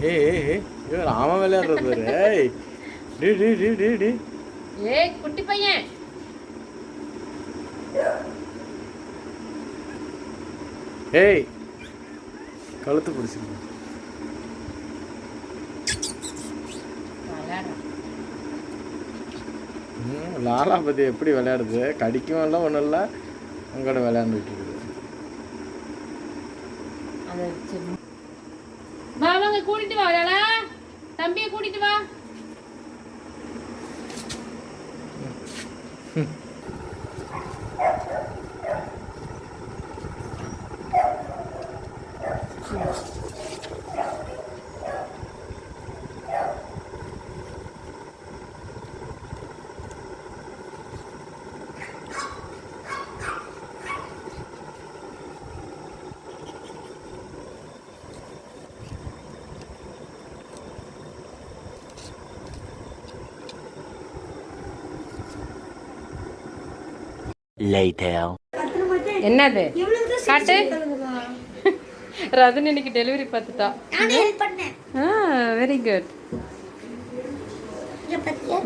ஏய் ஏய் ஏய் இவன் அவன் விளையாடுறது ஏய் டி டி டி டி டி ஏய் குட்டி பையன். ஏய் கழுத்து பிடிச்சிருக்கு லாலா பத்தி எப்படி விளையாடுது? கடிக்கும் இல்லை ஒன்றும் இல்லை. உங்களோட விளையாண்டுட்டு இருக்குது. கூட்டிட்டு வா தம்பியை கூட்டிட்டு வா. Later. என்னது? காட்டு. ரதன் இன்னைக்கு டெலிவரி பார்த்துட்டா. ஆ வெரி குட்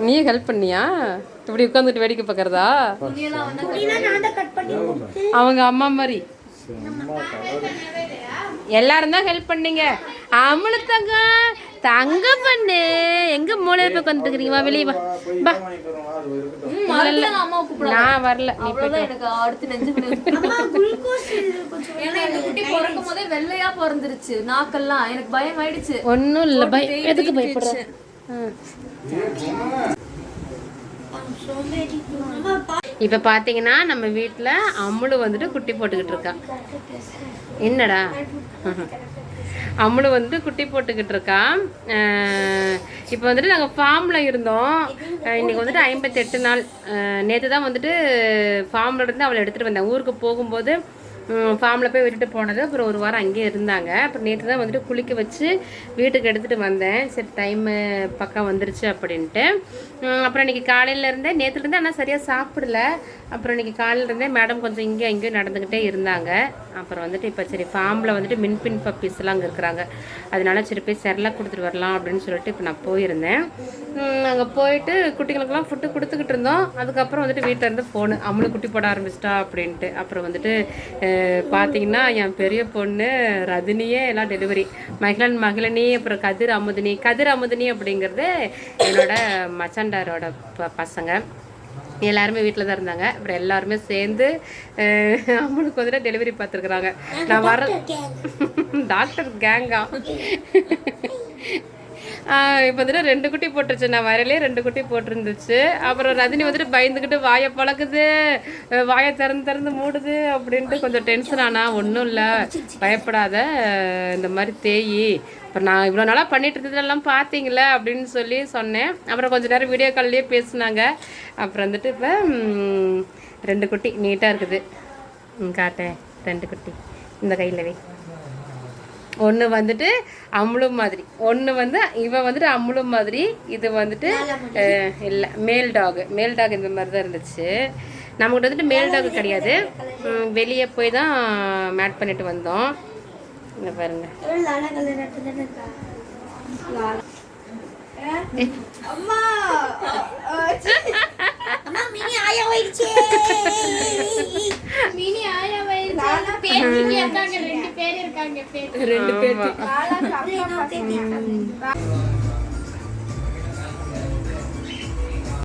நீ ஹெல்ப் பண்ணியா? இப்படி உட்காந்துட்டு வேடிக்கை பார்க்கறதா? அவங்க அம்மா மாதிரி. எல்லாரும் தான் ஹெல்ப் பண்ணீங்க. தங்க தங்க பண்ணு. எங்க மூலையில போய் உட்காந்துருக்கீங்க வா வெளியே வா. இல்ல. நான் வரல. வெள்ளையா பிறந்துருச்சு. நாக்கெல்லாம் எனக்கு பயம் ஆயிடுச்சு. ஒன்றும் இல்லை. பய எதுக்கு பயப்படுற? இப்போ பார்த்தீங்கன்னா நம்ம வீட்டில் அம்முடு வந்துட்டு குட்டி போட்டுக்கிட்டு இருக்கா. என்னடா? அம்மளும் வந்து குட்டி போட்டுக்கிட்டு இருக்கா. இப்போ வந்துட்டு நாங்கள் ஃபார்மில் இருந்தோம். இன்றைக்கி இன்னைக்கு வந்துட்டு ஐம்பத்தெட்டு நாள். நேற்று தான் வந்துட்டு ஃபார்மில் இருந்து அவளை எடுத்துகிட்டு வந்தேன். ஊருக்கு போகும்போது ஃபார்மில் போய் விட்டுட்டு போனது. அப்புறம் ஒரு வாரம் அங்கேயே இருந்தாங்க. அப்புறம் நேற்று தான் வந்துட்டு குளிக்க வச்சு வீட்டுக்கு எடுத்துகிட்டு வந்தேன். சரி டைமு பக்கம் வந்துருச்சு அப்படின்ட்டு. அப்புறம் இன்றைக்கி காலையில் இருந்தே நேற்றுலேருந்து ஆனால் சரியாக சாப்பிடல. அப்புறம் இன்றைக்கி காலையில் இருந்தே மேடம் கொஞ்சம் இங்கேயும் அங்கேயும் நடந்துக்கிட்டே இருந்தாங்க. அப்புறம் வந்துட்டு இப்போ சரி ஃபார்மில் வந்துட்டு மின்பின் பப்பீஸ்லாம் அங்கே இருக்கிறாங்க. அதனால சரி போய் செரலாக கொடுத்துட்டு வரலாம் அப்படின்னு சொல்லிட்டு இப்போ நான் போயிருந்தேன். அங்கே போயிட்டு குட்டிங்களுக்கெல்லாம் ஃபுட்டு கொடுத்துக்கிட்டு இருந்தோம். அதுக்கப்புறம் வந்துட்டு வீட்டில் இருந்து ஃபோனு அம்மளு குட்டி போட ஆரம்பிச்சிட்டா அப்படின்ட்டு. அப்புறம் வந்துட்டு பார்த்தீங்கன்னா என் பெரிய பொண்ணு ரதினியே எல்லாம் டெலிவரி மகிழன் மகிழனி அப்புறம் கதிர் அமுதினி. கதிர் அமுதினி அப்படிங்கிறது என்னோட மச்சண்டாரோட ப பசங்க. எல்லாருமே வீட்டில் தான் இருந்தாங்க. அப்புறம் எல்லாருமே சேர்ந்து அம்மனுக்கு வந்துட்டு டெலிவரி பார்த்துருக்குறாங்க நான் வர டாக்டர் கேங்கா இப்போ வந்துட்டு ரெண்டு குட்டி போட்டுருச்சு. நான் வரையிலே ரெண்டு குட்டி போட்டிருந்துச்சு. அப்புறம் ரஜினி வந்துட்டு பயந்துக்கிட்டு வாயை பழக்குது வாயை திறந்து திறந்து மூடுது அப்படின்ட்டு கொஞ்சம் டென்ஷன் ஆனா ஒன்றும் இல்லை. பயப்படாத. இந்த மாதிரி தேயி. அப்புறம் நான் இவ்வளோ நாளாக பண்ணிட்டு இருந்ததெல்லாம் பார்த்தீங்களே அப்படின்னு சொல்லி சொன்னேன். அப்புறம் கொஞ்ச நேரம் வீடியோ கால்லேயே பேசினாங்க. அப்புறம் வந்துட்டு இப்போ ரெண்டு குட்டி நீட்டாக இருக்குது. ம், காட்டேன். ரெண்டு குட்டி. இந்த கையில் வை. ஒன்று வந்துட்டு அம்முளும் மாதிரி. ஒன்று வந்து இவன் வந்துட்டு அம்முளும் மாதிரி இது வந்துட்டு இல்லை மேல் டாக் மேல் டாக் இந்த மாதிரி தான் இருந்துச்சு. நம்மகிட்ட வந்துட்டு மேல் டாக் கிடையாது. வெளியே போய் தான் மேட் பண்ணிட்டு வந்தோம். இங்க பாருங்க. மினி ரெண்டு பேர் இருக்காங்க பேத்தி ரெண்டு பேர்.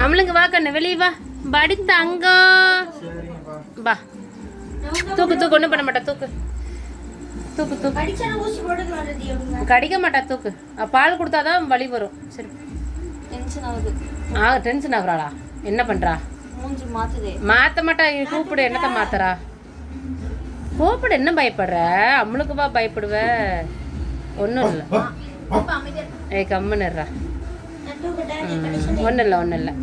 அம்மளுங்க வா கண்ணு வெளியே வா. படி தங்கம் வா. தூக்கு தூக்கு ஒன்றும் பண்ண மாட்டா தூக்கு. தூக்கு தூக்கு. கடிக்க மாட்டா தூக்கு. பால் கொடுத்தாதான் வலி வரும். சரி. ஆ டென்ஷன் ஆகுறாளா? என்ன பண்றா? மூஞ்சி மாத்துதே. மாத்த மாட்டா கூப்பிடு என்னத்த மாத்துறா? கூப்பிடு என்ன பயப்படுற? அம்மளுக்கு வா பயப்படுவ. ஒன்றும் இல்லை. ஏய் கம்முன்னுறா ஒன்றும் இல்லை ஒன்றும் இல்லை.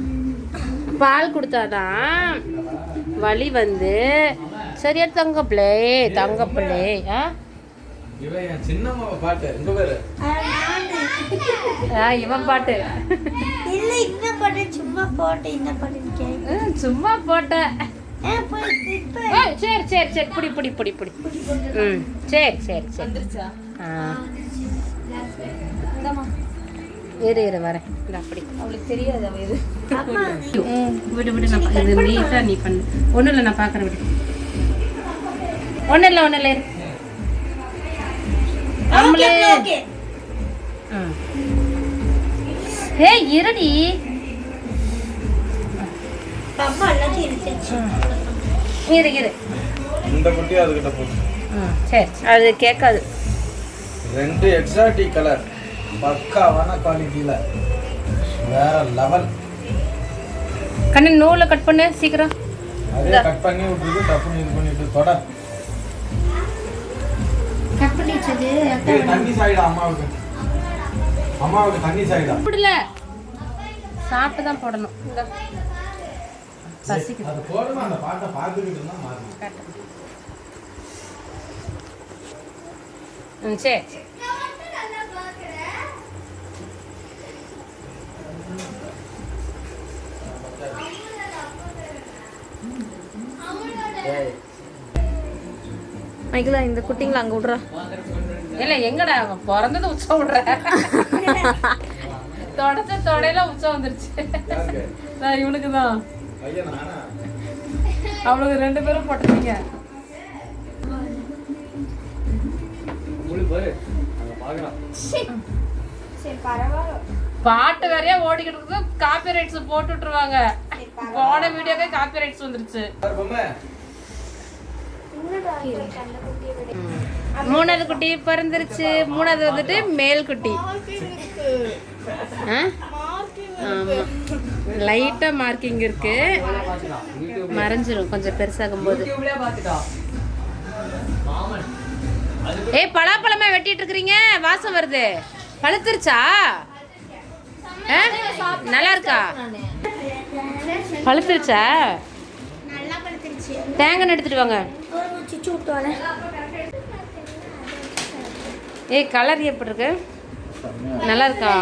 பால் கொடுத்தாதான் வலி வந்து. சரியா தங்கப்பிள்ளை தங்கப்பிள்ளை ஆ? இவன் பாட்டு. இங்க பேரு. ஆ, இவன் பாட்டு. இல்ல இந்த பாட்டு சும்மா போட்டு சும்மா போட்ட சரி சரி சரி. புடி புடி புடி புடி. ம் சரி சரி சரி. வந்துருச்சா? ஆ. இரு இரு வரேன். இந்த அப்படி. அவளுக்கு தெரியாது அவ இது விடு விடு நான் பா- இது நீட்டாக நீ பண்ணு. ஒன்றும் இல்லை நான் பார்க்குறேன் விடு. ஒன்றும் இல்லை ஒன்றும் இல்லை இரு. நம்மளே ஆ. ஏய் இருடி. அம்மா எல்லாத்தையும் இருந்துச்சு இரு இரு. இந்த குட்டி அதுக்கிட்ட போச்சு ம் சரி அது கேட்காது. ரெண்டு எக்ஸாட்டிக் கலர் பக்காவான குவாலிட்டியில் வேற லெவல் கண்ணு நூலை கட் பண்ணு சீக்கிரம். அதே கட் பண்ணி விட்டுருக்கு டப்புன்னு இது பண்ணிட்டு தொட. கட் பண்ணி வச்சது ஏய், தண்ணி சாயிடா அம்மாவுக்கு? அம்மாவுக்கு தண்ணி சாயிடா சாப்பிடல சாப்பிட்டு தான் போடணும். இந்த. அது அந்த பாட்டை பார்த்துக்கிட்டு சரி. இந்த குட்டிங்களை அங்க விடுறா. இல்ல எங்கடா பிறந்தது உச்சம் விடுற? தொடச்ச தொடையில உச்சம் வந்துருச்சு. நான் இவனுக்கு தான் பையனா அவளுக்கு ரெண்டு பேரும் போட்டுருக்கீங்க பாட்டு வேறையா ஓடிக்கிட்டு இருக்கு. காப்பி ரைட்ஸ் போட்டு விட்டுருவாங்க. போன வீடியோக்கே காப்பி ரைட்ஸ் வந்துருச்சு. பாரு பொம்மை. மூணாவது குட்டி பிறந்துருச்சு. மூணாவது வந்துட்டு மேல் குட்டி. லைட்டாக மார்க்கிங் இருக்கு. மறைஞ்சிரும். கொஞ்சம் பெருசாகும் போது ஏய் பலாப்பழமா வெட்டிட்டு இருக்கிறீங்க வாசம் வருது. பழுத்துருச்சா? ஆ? நல்லா இருக்கா பழுத்துருச்சா? தேங்காய் எடுத்துட்டு வாங்க. ஏய் கலர் எப்படி இருக்கு? நல்லா இருக்கா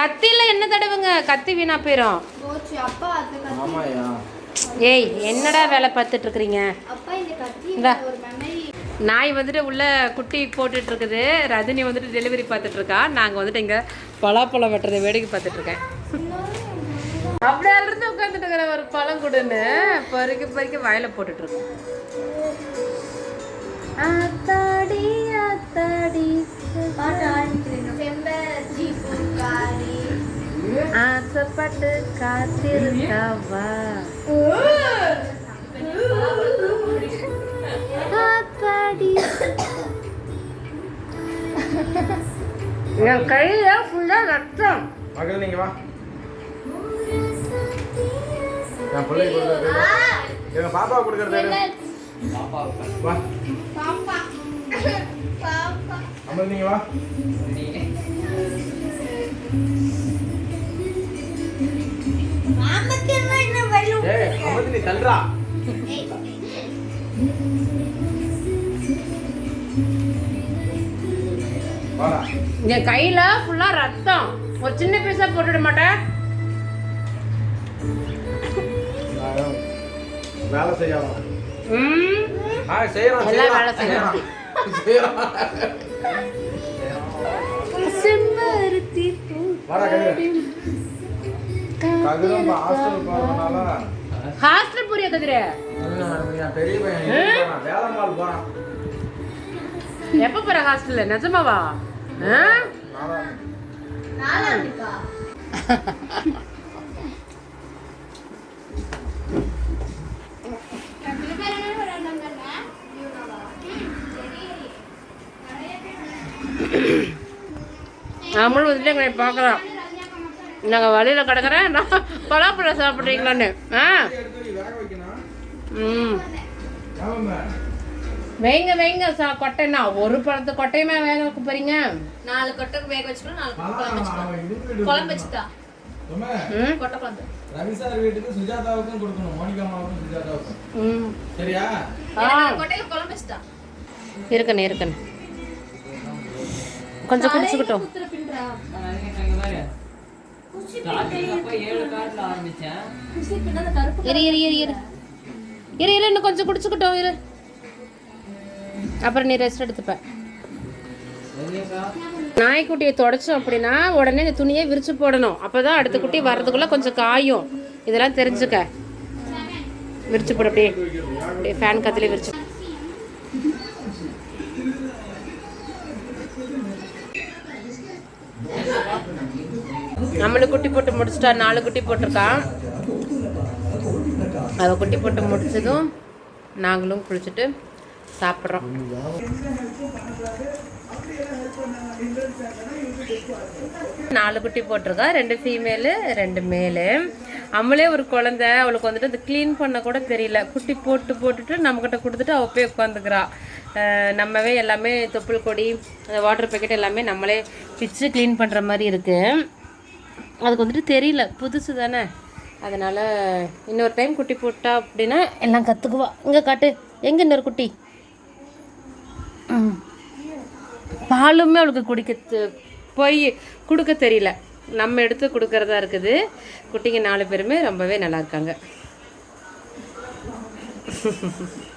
கத்தில என்ன தடவுங்க? கத்தி வீணா போயிடும் போச்சு. அப்பா அந்த கத்தி. ஆமாயா ஏய் என்னடா வேலை பார்த்துட்டு இருக்கிறீங்க அப்பா இந்த கத்தி இந்தா. ஒரு மெமரி நாய் வந்துட்டு உள்ள குட்டி போட்டுட்டு இருக்குது ரஜினி வந்துட்டு டெலிவரி பார்த்துட்டு இருக்கா நாங்க வந்துட்டு இங்க பலாப்பழம் வெட்டுறதை வேடிக்கை பார்த்துட்டு இருக்கேன் அப்படியே இருந்து உட்காந்துட்டு இருக்கிற ஒரு பழம் கொடுன்னு பறிக்க பறிக்க வாயில போட்டுட்டு இருக்கோம் ஆசைப்பட்டு காத்திருக்கவா ஆத்தாடி என் கையில ஃபுல்லா ரத்தம் மகள் நீங்க வா என் பிள்ளைக்கு கொடுக்கறது எங்க பாப்பா கொடுக்கறது வா பாப்பா பாப்பா அமல் நீங்க வா நீ என் கையில ஃபுல்லா ரத்தம். ஒரு சின்ன பீஸா போட்டுட மாட்டேன். வேலை செய்யாம. ம். ஆ செய்யறோம் எல்லாம் வேலை செய்யறோம். செய்யறோம். செம்பருத்தி பூ வாடா கதிரம் ஹாஸ்டல் புரிய கதிர? பெரிய பையன் இதுக்கு போறான்? எப்ப போற ஹாஸ்டல்ல நிஜமாவா? நம்மளும் வந்துட்டு எங்களை பார்க்கலாம். நாங்கள் வழியில் கிடக்குறேன். நான் பலாப்பழம் சாப்பிட்றீங்களான்னு. ஆ? ம். வைங்க வைங்க சா கொட்டைன்னா. ஒரு பழத்து கொட்டையுமே வேக வைக்க போறீங்க. நாலு கொட்டைக்கு வேக வச்சுக்கணும் நாலு இது வீடு குழம்பு வச்சுட்டா. கொட்டை குழம்பு. ரவி சார் வீட்டுக்கு சுஜாதாவுக்கும் கொடுக்கணும். மோனிகா அம்மாவுக்கும் சுஜாதாவுக்கும். ம். சரியா? ஆ கொட்டையில குழம்பு வச்சுட்டா. இருக்கணும் இருக்கணும். கொஞ்சம் குடிச்சுக்கிட்டோம். இரு இரு இரு இரு. இரு இரு இன்னும் கொஞ்சம் குடிச்சுக்கிட்டோம் இரு. அப்புறம் நீ ரெஸ்ட் எடுத்துப்ப. நாய்க்குட்டியை தொடச்சோம் அப்படின்னா உடனே இந்த துணியை விரிச்சு போடணும். அப்பதான் அடுத்த குட்டி வர்றதுக்குள்ள கொஞ்சம் காயும். இதெல்லாம் தெரிஞ்சுக்க. விரிச்சு போட அப்படியே. அப்படியே ஃபேன் காத்துலேயே விரிச்சு. நம்மளுக்கு குட்டி போட்டு முடிச்சிட்டா நாலு குட்டி போட்டிருக்கான் அதை குட்டி போட்டு முடிச்சதும் நாங்களும் குளிச்சுட்டு சாப்பிட்றோம். நாலு குட்டி போட்டிருக்கா ரெண்டு ஃபீமேலு ரெண்டு மேலு அவளே ஒரு குழந்தை அவளுக்கு வந்துட்டு அது க்ளீன் பண்ண கூட தெரியல. குட்டி போட்டு போட்டுட்டு நம்மக்கிட்ட கொடுத்துட்டு அவள் போய் உட்காந்துக்கிறா. நம்மவே எல்லாமே தொப்புள் கொடி அந்த வாட்டர் பேக்கெட் எல்லாமே நம்மளே பிச்சு க்ளீன் பண்ணுற மாதிரி இருக்குது அதுக்கு வந்துட்டு தெரியல புதுசு தானே. அதனால் இன்னொரு டைம் குட்டி போட்டா அப்படின்னா எல்லாம் கற்றுக்குவா இங்கே காட்டு எங்கே இன்னொரு குட்டி? பாலுமே அவளுக்கு குடிக்க போய் கொடுக்க தெரியல. நம்ம எடுத்து கொடுக்குறதா இருக்குது. குட்டிங்க நாலு பேருமே ரொம்பவே நல்லா இருக்காங்க.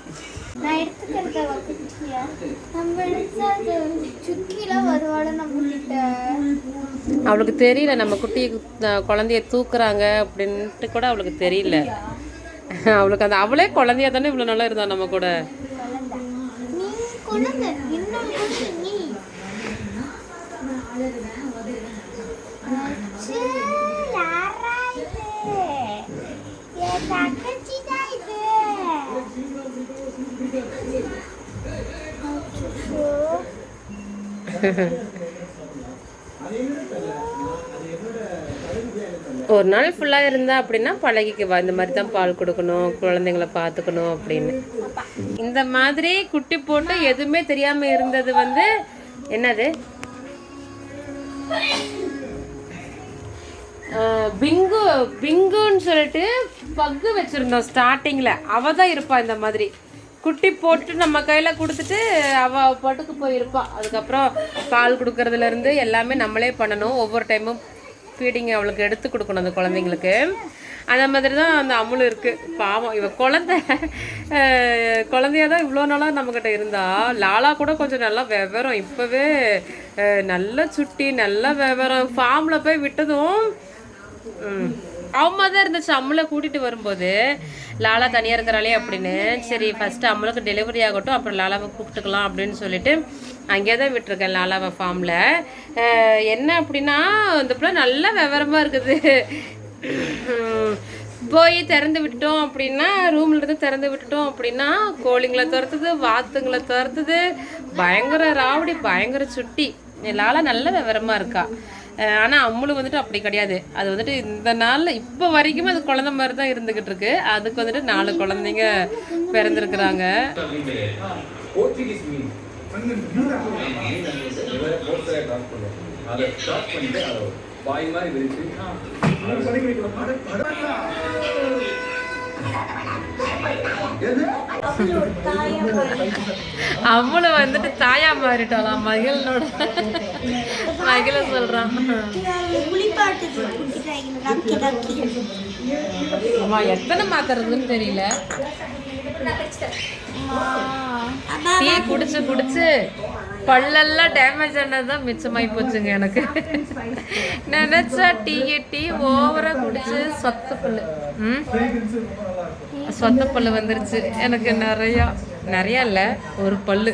நான் எடுத்துக்கிறத வச்சுக்கியா நம்ம எடுத்தா அது சுக்கிலாம் வருவாள் நம்ம கிட்ட அவளுக்கு தெரியல நம்ம குட்டி குழந்தைய தூக்குறாங்க அப்படின்ட்டு கூட அவளுக்கு தெரியல. அவளுக்கு அந்த அவளே குழந்தையா தானே இவ்வளோ நல்லா இருந்தா நம்ம கூட? நீ குழந்தை இன்னும் குழந்தை நீ அச்சே, யாரா இது? என் தங்கச்சி தான் இது. அச்சச்சோ. ஒரு நாள் ஃபுல்லாக இருந்தா அப்படின்னா பழகிக்குவா. இந்த மாதிரி தான் பால் கொடுக்கணும் குழந்தைங்கள பார்த்துக்கணும் அப்படின்னு. இந்த மாதிரி குட்டி போட்டு எதுவுமே தெரியாம இருந்தது வந்து என்னது? பிங்கு பிங்குன்னு சொல்லிட்டு பக்கு வச்சிருந்தோம் ஸ்டார்டிங்கில் அவள் தான் இருப்பாள் இந்த மாதிரி. குட்டி போட்டு நம்ம கையில் கொடுத்துட்டு அவள் பாட்டுக்கு போயிருப்பாள் அதுக்கப்புறம் பால் கொடுக்கறதுலேருந்து எல்லாமே நம்மளே பண்ணணும். ஒவ்வொரு டைமும் ஃபீடிங் அவளுக்கு எடுத்து கொடுக்கணும் அந்த குழந்தைங்களுக்கு. அந்த மாதிரி தான் அந்த அமுல் இருக்குது பாவம் இவ குழந்த. குழந்தையாக தான் இவ்வளோ நாளாக நம்மக்கிட்ட இருந்தா. லாலா கூட கொஞ்சம் நல்லா விவரம். இப்போவே நல்ல சுட்டி நல்ல விவரம். ஃபார்மில் போய் விட்டதும் ம். அம்மா தான் இருந்துச்சு. அம்மளை கூட்டிட்டு வரும்போது லாலா தனியாக இருக்கிறாளே அப்படின்னு. சரி ஃபர்ஸ்ட் அம்மளுக்கு டெலிவரி ஆகட்டும் அப்புறம் லாலாவை கூப்பிட்டுக்கலாம் அப்படின்னு சொல்லிட்டு அங்கேயே தான் விட்டுருக்கேன் லாலாவை ஃபார்மில் என்ன அப்படின்னா இந்த பிள்ளை நல்லா விவரமாக இருக்குது. போய் திறந்து விட்டுட்டோம் அப்படின்னா ரூம்ல இருந்து திறந்து விட்டுட்டோம் அப்படின்னா கோழிங்களை துரத்துது வாத்துங்களை துரத்துது. பயங்கர ராவடி பயங்கர சுட்டி. லாலா நல்ல விவரமா இருக்கா. ஆனால் ஆனா அம்முளு வந்துட்டு அப்படி கிடையாது. அது வந்துட்டு இந்த நாளில் இப்போ வரைக்கும் அது குழந்தை மாதிரி தான் இருந்துக்கிட்டு இருக்கு. அதுக்கு வந்துட்டு நாலு குழந்தைங்க பிறந்திருக்கிறாங்க. பாய் மாதிரி அவளும் வந்துட்டு தாயா மாறிட்டாளாம் மகிழனோட மகிழ சொல்றான். எத்தனை மாத்துறதுன்னு தெரியல. டீ குடிச்சு குடிச்சு. பல்லெல்லாம் டேமேஜ் ஆனது தான் மிச்சமாயி போச்சுங்க எனக்கு. நினைச்சா டீ டீ ஓவரா குடிச்சு சொத்த பல்லு. ம்? சொத்த பல்லு வந்துருச்சு. எனக்கு நிறையா நிறையா இல்லை ஒரு பல்லு.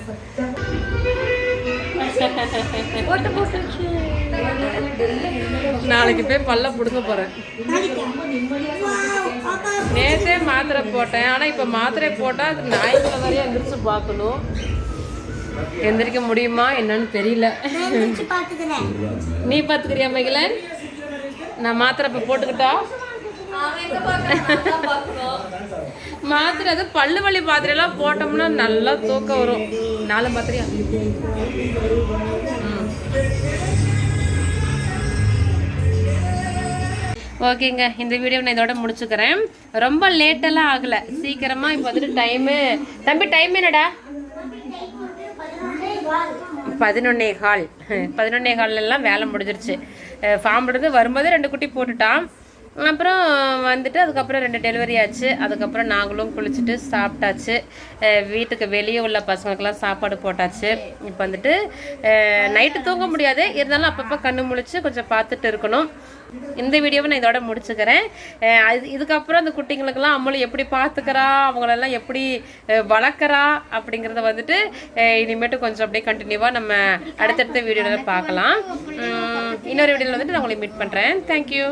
நாளைக்கு போய் பல்ல பிடுங்க போறேன். நேற்றே மாத்திரை போட்டேன். ஆனால் இப்போ மாத்திரை போட்டால் அது ஞாயிற்றுல வரையும் எந்திரிச்சு பார்க்கணும். எந்திரிக்க முடியுமா? என்னன்னு தெரியல. நீ பார்த்துக்கிறியா மகிழன் நான் மாத்திரை இப்போ போட்டுக்கிட்டா? மாத்திரை அது பல்லு வலி மாத்திரையெல்லாம் போட்டோம்னா நல்லா தூக்கம் வரும். நாலு மாத்திரையா? ஓகேங்க இந்த வீடியோ நான் இதோட முடிச்சுக்கிறேன். ரொம்ப லேட்டெல்லாம் ஆகலை. சீக்கிரமாக இப்போ வந்துட்டு டைமு தம்பி டைம் என்னடா? பதினொன்னே கால். பதினொன்னே கால்லாம் வேலை முடிஞ்சிருச்சு. ஃபார்ம்லேருந்து வரும்போதே ரெண்டு குட்டி போட்டுட்டான். அப்புறம் வந்துட்டு அதுக்கப்புறம் ரெண்டு டெலிவரி ஆச்சு. அதுக்கப்புறம் நாங்களும் குளிச்சுட்டு சாப்பிட்டாச்சு. வீட்டுக்கு வெளியே உள்ள பசங்களுக்கெல்லாம் சாப்பாடு போட்டாச்சு. இப்போ வந்துட்டு நைட்டு தூங்க முடியாது. இருந்தாலும் அப்பப்போ கண்ணு முழிச்சு கொஞ்சம் பார்த்துட்டு இருக்கணும். இந்த வீடியோவை நான் இதோட முடிச்சுக்கிறேன். அது இதுக்கப்புறம் அந்த குட்டிங்களுக்கெல்லாம் அம்மளும் எப்படி பார்த்துக்கிறா அவங்களெல்லாம் எப்படி வளர்க்குறா அப்படிங்கிறத வந்துட்டு இனிமேட்டு கொஞ்சம் அப்படியே கண்டினியூவாக நம்ம அடுத்தடுத்த வீடியோவில் பார்க்கலாம். இன்னொரு வீடியோவில் வந்துட்டு நான் உங்களை மீட் பண்ணுறேன் தேங்க்யூ